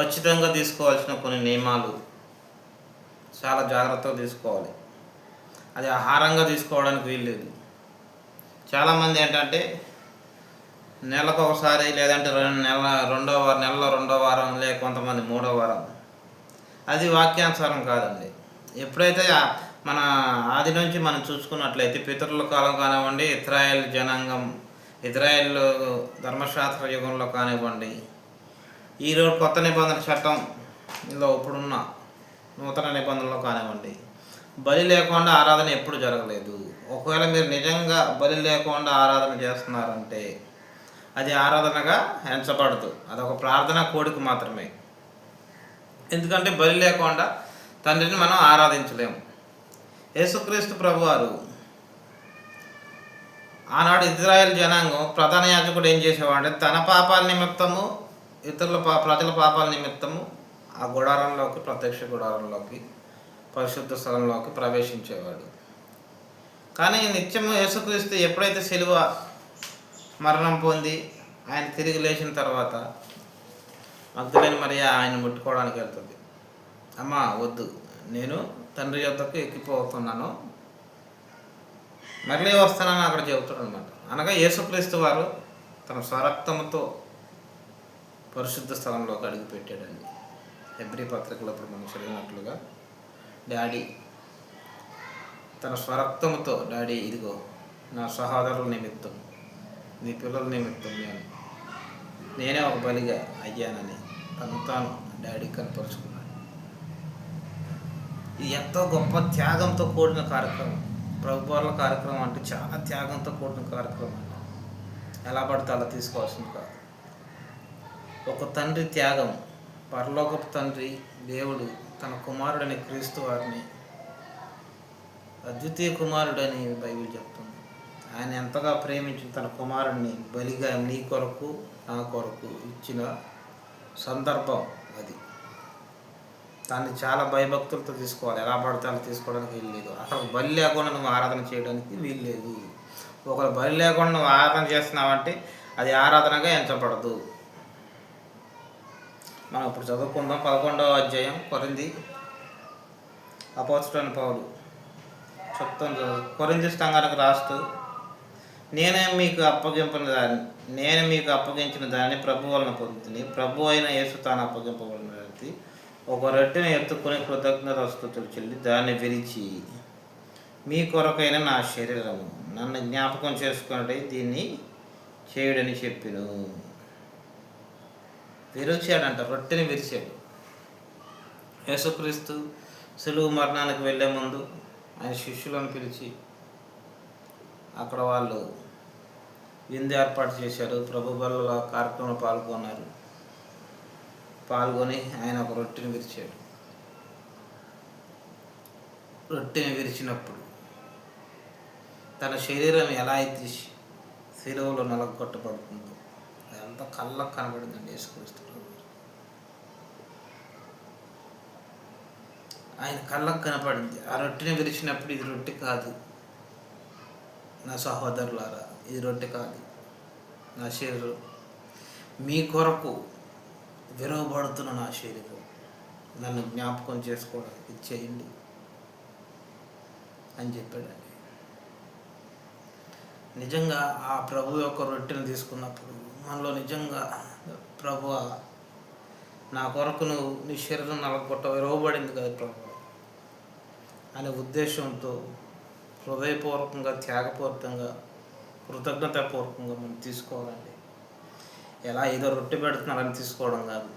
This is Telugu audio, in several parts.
ఖచ్చితంగా తీసుకోవాల్సిన కొన్ని నియమాలు చాలా జాగ్రత్తగా తీసుకోవాలి. అది ఆహారంగా తీసుకోవడానికి వీల్లేదు చాలామంది ఏంటంటే నెలకు ఒకసారి లేదంటే రెండు నెల రెండో వారం నెలలో రెండో వారం లేక కొంతమంది మూడో వారం. అది వాక్యానుసారం కాదండి. ఎప్పుడైతే మన ఆది నుంచి మనం చూసుకున్నట్లయితే పితరుల కాలం కానివ్వండి ఇజ్రాయెల్ జనాంగం ఇజ్రాయెల్ ధర్మశాస్త్ర యుగంలో కానివ్వండి ఈరోజు కొత్త నిబంధన చట్టంలో ఇప్పుడున్న నూతన నిబంధనలో కానివ్వండి బలి లేకుండా ఆరాధన ఎప్పుడు జరగలేదు. ఒకవేళ మీరు నిజంగా బలి లేకుండా ఆరాధన చేస్తున్నారంటే అది ఆరాధనగా ఎంచబడదు. అదొక ప్రార్థన కోడిక మాత్రమే. ఎందుకంటే బలి లేకుండా తండ్రిని మనం ఆరాధించలేము. యేసుక్రీస్తు ప్రభువారు ఆనాడు ఇజ్రాయెల్ జనాంగం ప్రధాన యాజకుడు ఏం చేసేవాడంటే తన పాపాల నిమిత్తము ఇతరుల పా ప్రజల పాపాల నిమిత్తము ఆ గుడారంలోకి ప్రత్యక్ష గుడారంలోకి పరిశుద్ధ స్థలంలోకి ప్రవేశించేవాడు. కానీ నిత్యము యేసుక్రీస్తు ఎప్పుడైతే సిలువ మరణం పొంది ఆయన తిరిగి లేచిన తర్వాత మగ్ధులైన మరియా ఆయన ముట్టుకోవడానికి వెళ్తుంది. అమ్మ వద్దు. నేను తండ్రి యొద్దకు ఎక్కిపోతున్నాను. మళ్ళీ వస్తానని అక్కడ చెబుతాడు అనమాట అనగా యేసుక్రీస్తు వారు తన స్వరక్తంతో పరిశుద్ధ స్థలంలోకి అడుగు పెట్టాడండి. ఎబ్రి పత్రికలో అప్పుడు మనం చదివినట్లుగా డాడీ తన స్వరక్తముతో డాడీ ఇదిగో నా సహోదరుల నిమిత్తం నీ పిల్లల నిమిత్తం నేను నేనే ఒక బలిగా అయ్యానని తను తాను డాడీ కనపరుచుకున్నాను ఇది ఎంతో గొప్ప త్యాగంతో కూడిన కార్యక్రమం. ప్రభుత్వాల కార్యక్రమం అంటే చాలా త్యాగంతో కూడిన కార్యక్రమం ఎలా పడితే అలా తీసుకోవాల్సింది కాదు. ఒక తండ్రి త్యాగం పరలోకపు తండ్రి దేవుడు తన కుమారుడని క్రీస్తు వారిని అద్వితీయ కుమారుడని బైబిల్ చెప్తుంది. ఆయన ఎంతగా ప్రేమించిన తన కుమారుడిని బలిగా నీ కొరకు నా కొరకు ఇచ్చిన సందర్భం అది. దాన్ని చాలా భయభక్తులతో తీసుకోవాలి. ఎలా పడితే అలా తీసుకోవడానికి వీల్లేదు అసలు బలి లేకుండా నువ్వు ఆరాధన చేయడానికి వీల్లేదు ఒకరు బలి లేకుండా నువ్వు ఆరాధన చేస్తున్నావంటే అది ఆరాధనగా ఎంచబడదు. మనం ఇప్పుడు చదువుకుందాం పదకొండవ అధ్యాయం కొరింది అపోస్టన్ పౌలు చెప్తాను కొరింది సంఘానికి రాస్తూ నేనే మీకు అప్పగింపిన దాన్ని నేను మీకు అప్పగించిన దాన్ని ప్రభు వలన పొందుతుంది ప్రభు అయిన యేసు తాను అప్పగింపబడిన ఒక రొట్టెను ఎత్తుకొని కృతజ్ఞత స్థుతులు చెల్లి దాన్ని విరిచి మీ కొరకైన నా శరీరము నన్ను జ్ఞాపకం చేసుకున్నట్టు దీన్ని చేయుడని చెప్పిను. విరిచాడంట రొట్టెని విరిచాడు. యేసుక్రీస్తు సులువు మరణానికి వెళ్ళే ముందు ఆయన శిష్యులను పిలిచి అక్కడ వాళ్ళు విందు ఏర్పాటు చేశారు. ప్రభు బల్ల కార్యక్రమంలో పాల్గొన్నారు. పాల్గొని ఆయన ఒక రొట్టెని విరిచాడు. రొట్టెని విరిచినప్పుడు తన శరీరం ఎలా అయితే శిలువలో నలగొట్టబడుతుందో అదంతా కళ్ళకు కనబడిందండి యేసుక్రీస్తు ఆయన కళ్ళకు కనపడింది. ఆ రొట్టెని విరిచినప్పుడు ఇది రొట్టె కాదు. నా సహోదరులారా ఇది రొట్టె కాదు. నా శరీరం మీ కొరకు విరవబడుతున్న నా శరీరం. నన్ను జ్ఞాపకం చేసుకోవడానికి చేయండి అని చెప్పాడండి. నిజంగా ఆ ప్రభు యొక్క రొట్టెను తీసుకున్నప్పుడు మనలో నిజంగా ప్రభు నా కొరకు నువ్వు నీ శరీరం నలగొట్ట విరవబడింది కదా ప్రభు. అనే ఉద్దేశంతో హృదయపూర్వకంగా త్యాగపూర్వకంగా కృతజ్ఞతాపూర్వకంగా మనం తీసుకోవాలండి. ఎలా ఏదో రొట్టె పెడుతున్నారని తీసుకోవడం కాదు.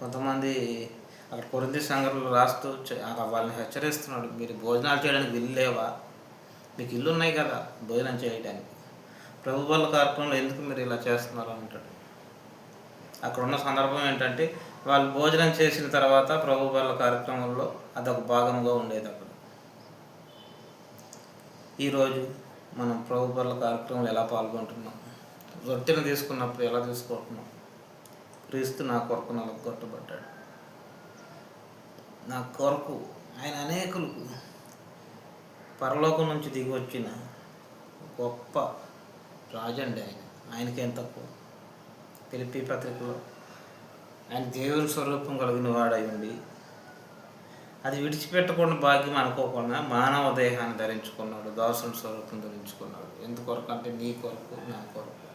కొంతమంది అక్కడ కొరింది సంఘటనలు రాస్తూ వాళ్ళని హెచ్చరిస్తున్నాడు. మీరు భోజనాలు చేయడానికి వెళ్ళలేవా మీకు ఇల్లు ఉన్నాయి కదా భోజనం చేయడానికి. ప్రభు వాళ్ళ కార్యక్రమంలో ఎందుకు మీరు ఇలా చేస్తున్నారు అంటాడు. అక్కడ ఉన్న సందర్భం ఏంటంటే వాళ్ళు భోజనం చేసిన తర్వాత ప్రభు వాళ్ళ కార్యక్రమంలో అదొక భాగంగా ఉండేది అక్కడ. ఈరోజు మనం ప్రభు వాళ్ళ కార్యక్రమంలో ఎలా పాల్గొంటున్నాం? రొట్టెను తీసుకున్నప్పుడు ఎలా తీసుకుంటున్నాం క్రీస్తు నా కొరకు నలగొట్టబడ్డాడు నా కొరకు ఆయన అనేకులకు పరలోకం నుంచి దిగి వచ్చిన గొప్ప రాజండి ఆయన. ఆయనకేం తక్కువ. పిలిపి పత్రికలో ఆయన దేవుని స్వరూపం కలిగిన వాడై ఉండి అది విడిచిపెట్టకుండా భాగ్యం అనుకోకుండా మానవ దేహాన్ని ధరించుకున్నాడు దాసుని స్వరూపం ధరించుకున్నాడు. ఎందుకొరకు అంటే నీ కొరకు నా కొరకు.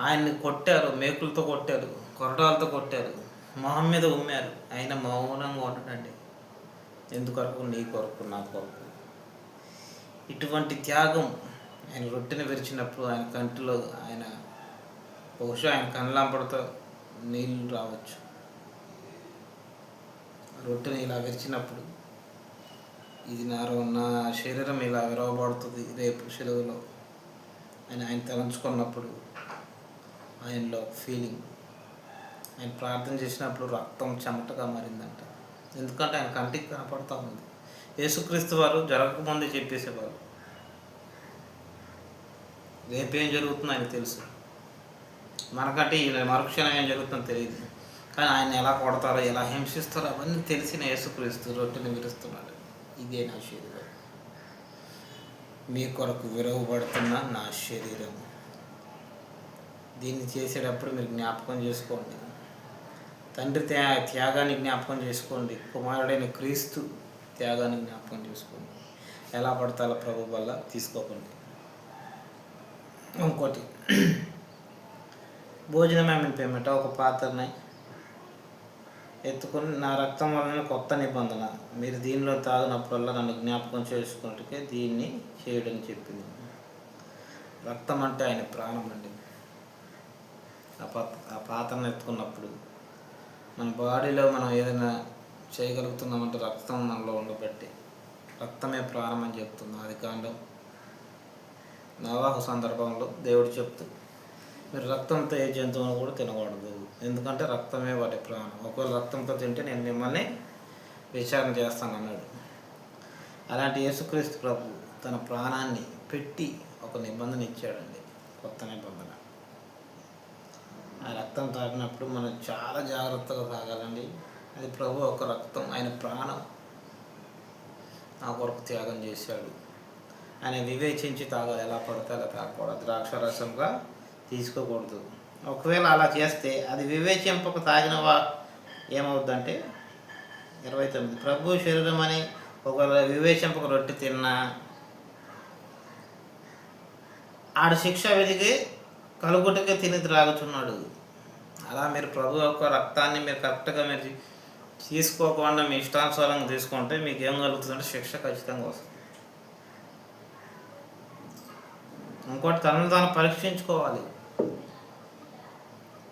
ఆయన్ని కొట్టారు మేకులతో కొట్టారు కొరటాలతో కొట్టారు మొహం మీద ఉమ్మారు. ఆయన మౌనంగా ఉండడండి. ఎందుకొరకు? నీ కొరకు నా కొరకు. ఇటువంటి త్యాగం ఆయన రొట్టెని విరిచినప్పుడు ఆయన కంటిలో ఆయన బహుశా ఆయన కళ్ళంపడతో నీళ్ళు రావచ్చు. రొట్టెని ఇలా విరిచినప్పుడు ఇది నా నా శరీరం ఇలా విరవబడుతుంది రేపు సెలవులో అని ఆయన తలంచుకున్నప్పుడు ఆయనలో ఫీలింగ్ ఆయన ప్రార్థన చేసినప్పుడు రక్తం చెమటగా మారిందంట. ఎందుకంటే ఆయన కంటికి కనపడతా ఉంది. యేసుక్రీస్తు వారు జరగకముందే చెప్పేసేవారు. రేపేం జరుగుతుందో ఆయన తెలుసు. మనకంటే ఈ మరుక్షణం ఏం జరుగుతుందో తెలియదు. కానీ ఆయన ఎలా కొడతారో ఎలా హింసిస్తారో అవన్నీ తెలిసిన యేసుక్రీస్తు రొట్టెని విరుస్తున్నాడు. ఇదే నా శరీరం. మీ కొరకు విరవబడుతున్న నా శరీరం. దీన్ని చేసేటప్పుడు మీరు జ్ఞాపకం చేసుకోండి. తండ్రి త్యా త్యాగాన్ని జ్ఞాపకం చేసుకోండి. కుమారుడైన క్రీస్తు త్యాగాన్ని జ్ఞాపకం చేసుకోండి. ఎలా పడతాలో ప్రభు వల్ల తీసుకోకండి. ఇంకోటి. భోజనం ఏమనిపోయమాట ఒక పాత్రని ఎత్తుకొని నా రక్తం వలన కొత్త నిబంధన. మీరు దీనిలో తాగినప్పుడల్లా నన్ను జ్ఞాపకం చేసుకుంటే దీన్ని చేయడం చెప్పింది. రక్తం అంటే ఆయన ప్రాణం అండి. ఆ పాత ఆ పాత్రను ఎత్తుకున్నప్పుడు మన బాడీలో మనం ఏదైనా చేయగలుగుతున్నామంటే రక్తం మనలో ఉండబట్టి. రక్తమే ప్రాణం అని చెప్తున్నాం. అది కాండం నవాహ సందర్భంలో దేవుడు చెప్తూ మీరు రక్తంతో ఏ జంతువును కూడా తినకూడదు. ఎందుకంటే రక్తమే వాటి ప్రాణం. ఒకవేళ రక్తంతో తింటే నేను మిమ్మల్ని విచారణ చేస్తాను అన్నాడు అలాంటి యేసుక్రీస్తు ప్రభు తన ప్రాణాన్ని పెట్టి ఒక నిబంధన ఇచ్చాడండి. కొత్త నిబంధన. ఆ రక్తం తాగినప్పుడు మనం చాలా జాగ్రత్తగా తాగాలండి. అది ప్రభు ఒక రక్తం ఆయన ప్రాణం నా కొరకు త్యాగం చేశాడు. ఆయన వివేచించి తాగాలి ఎలా పడితే అలా తాగకూడదు. ద్రాక్షరసంగా తీసుకోకూడదు. ఒకవేళ అలా చేస్తే అది వివేచింపక తాగినవా ఏమవుద్దంటే ఇరవై తొమ్మిది. ప్రభు శరీరం అని ఒకవేళ వివేచింపక రొట్టె తిన్నా ఆడ శిక్ష వెలిగి కలుగుటకే తిని త్రాగుతున్నాడు అలా మీరు ప్రభు యొక్క రక్తాన్ని మీరు కరెక్ట్గా మీరు తీసుకోకుండా మీ ఇష్టానుసారంగా తీసుకుంటే మీకు ఏం కలుగుతుందంటే శిక్ష ఖచ్చితంగా వస్తుంది. ఇంకోటి తనను తాను పరీక్షించుకోవాలి.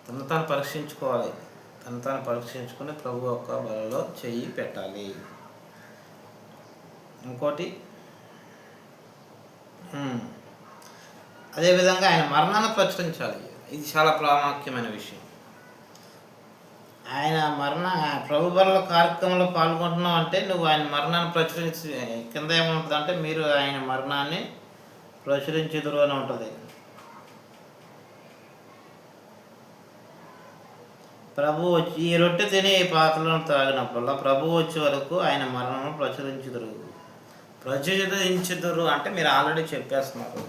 తను తాను పరీక్షించుకోవాలి. తను తాను పరీక్షించుకుని ప్రభు యొక్క బలలో చెయ్యి పెట్టాలి. ఇంకోటి అదేవిధంగా ఆయన మరణాన్ని ప్రచురించాలి ఇది చాలా ప్రాముఖ్యమైన విషయం. ఆయన మరణ ప్రభు బల కార్యక్రమంలో పాల్గొంటున్నావు అంటే నువ్వు ఆయన మరణాన్ని ప్రచురించి కింద ఏముంటుంది అంటే మీరు ఆయన మరణాన్ని ప్రచురించుదురు అని ఉంటుంది. ప్రభు వచ్చి ఈ రొట్టె తిని ఈ పాత్రలను త్రాగినప్పుడల్లా ప్రభు వచ్చే వరకు ఆయన మరణం ప్రచురించుదురు. ప్రచురించుదురు అంటే మీరు ఆల్రెడీ చెప్పేస్తున్నారు.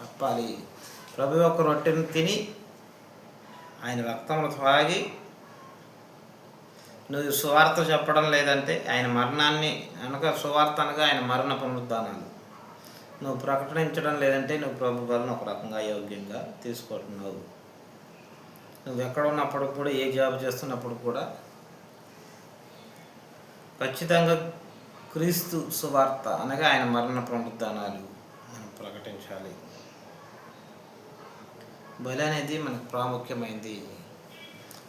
చెప్పాలి. ప్రభు యొక్క రొట్టెను తిని ఆయన రక్తంలో త్రాగి నువ్వు సువార్త చెప్పడం లేదంటే ఆయన మరణాన్ని అనగా సువార్త అనగా ఆయన మరణ పునరుద్ధానాలు. నువ్వు ప్రకటించడం లేదంటే నువ్వు ప్రభు వలన ఒక రకంగా యోగ్యంగా తీసుకుంటున్నావు నువ్వు ఎక్కడ ఉన్నప్పుడు కూడా ఏ జాబ్ చేస్తున్నప్పుడు కూడా ఖచ్చితంగా క్రీస్తు సువార్త అనగా ఆయన మరణ పునరుద్ధానాలు మనం ప్రకటించాలి. బలి అనేది మనకు ప్రాముఖ్యమైంది.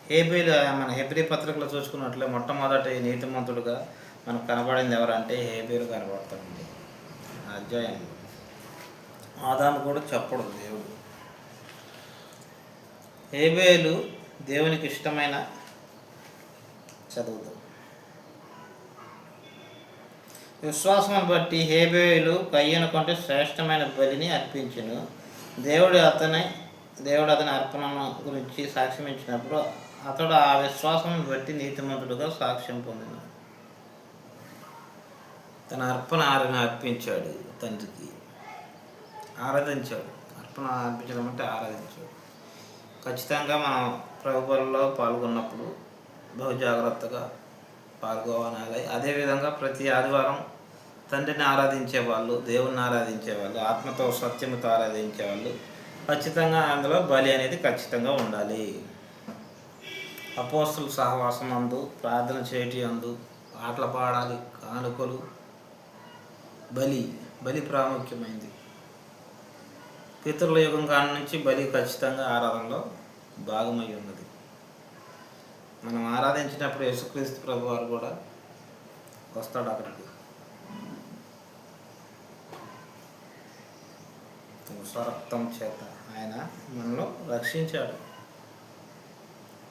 హేబేలు మన హెబ్రి పత్రికలో చూసుకున్నట్లే మొట్టమొదటి నీతిమంతుడుగా మనకు కనబడింది ఎవరంటే హేబేలు కనబడతాడండి అధ్యాయంలో. ఆదాము కూడా చెప్పడు దేవుడు. హేబేలు దేవునికి ఇష్టమైన చదువుతాం విశ్వాసం బట్టి హేబేలు కయ్యను కంటే శ్రేష్టమైన బలిని అర్పించను. దేవుడు అతని దేవుడు అతని అర్పణను గురించి సాక్ష్యం ఇచ్చినప్పుడు అతడు ఆ విశ్వాసం బట్టి నీతిమంతుడుగా సాక్ష్యం పొందిన. తన అర్పణ ఆరని అర్పించాడు తండ్రికి. ఆరాధించాడు. అర్పణ అర్పించడం అంటే ఆరాధించాడు. ఖచ్చితంగా మనం ప్రభుత్వంలో పాల్గొన్నప్పుడు బహు జాగ్రత్తగా పాల్గొనాలి. అదేవిధంగా ప్రతి ఆదివారం తండ్రిని ఆరాధించే వాళ్ళు దేవుణ్ణి ఆరాధించే వాళ్ళు ఆత్మతో సత్యముతో ఆరాధించే వాళ్ళు ఖచ్చితంగా అందులో బలి అనేది ఖచ్చితంగా ఉండాలి. అపోస్తులు సహవాసం అందు ప్రార్థన చేయటి అందు ఆటలు పాడాలి కానుకలు బలి బలి ప్రాముఖ్యమైంది. పితృల యుగం కాడి నుంచి బలి ఖచ్చితంగా ఆరాధనలో భాగమై ఉన్నది. మనం ఆరాధించినప్పుడు యేసుక్రీస్తు ప్రభు వారు కూడా వస్తాడు అక్కడికి. స్వరక్తం చేత ఆయన మనలో రక్షించాడు.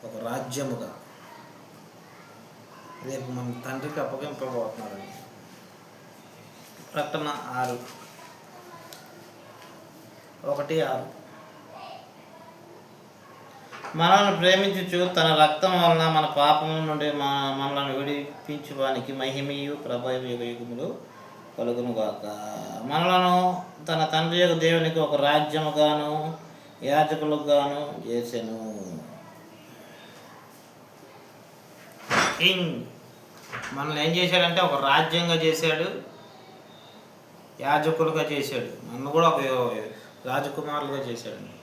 ఒక రాజ్యముగా. రేపు మన తండ్రికి అప్పగింపబోతున్నారని ప్రకటన ఆరు. ఒకటి ఆరు. మనల్ని ప్రేమించుచు తన రక్తం వలన మన పాపం నుండి మన మనల్ని విడిపించువానికి మహిమయు ప్రభావ యుగ యుగములు కలుగును మనలను తన తండ్రి యొక్క దేవునికి ఒక రాజ్యముగాను యాజకులుగాను చేసెను. కింగ్ మనల్ని ఏం చేశాడంటే ఒక రాజ్యంగా చేశాడు యాజకులుగా చేశాడు. నన్ను కూడా ఒక రాజకుమారులుగా చేశాడు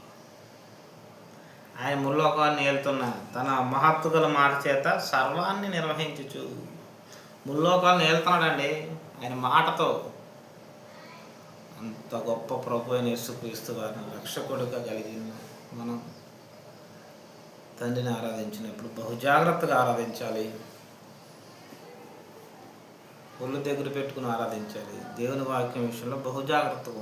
ఆయన ముల్లోకాన్ని ఏలుతున్న తన మహత్తు గల మాట చేత సర్వాన్ని నిర్వహించచ్చు ముల్లోకాలను ఏలుతున్నాడండి. ఆయన మాటతో అంత గొప్ప ప్రభు అయిన యేసుక్రీస్తు వారిని రక్షకుడుగా కలిగిన మనం తండ్రిని ఆరాధించినప్పుడు బహుజాగ్రత్తగా ఆరాధించాలి. ఒళ్ళు దగ్గర పెట్టుకుని ఆరాధించాలి. దేవుని వాక్యం విషయంలో బహుజాగ్రత్తగా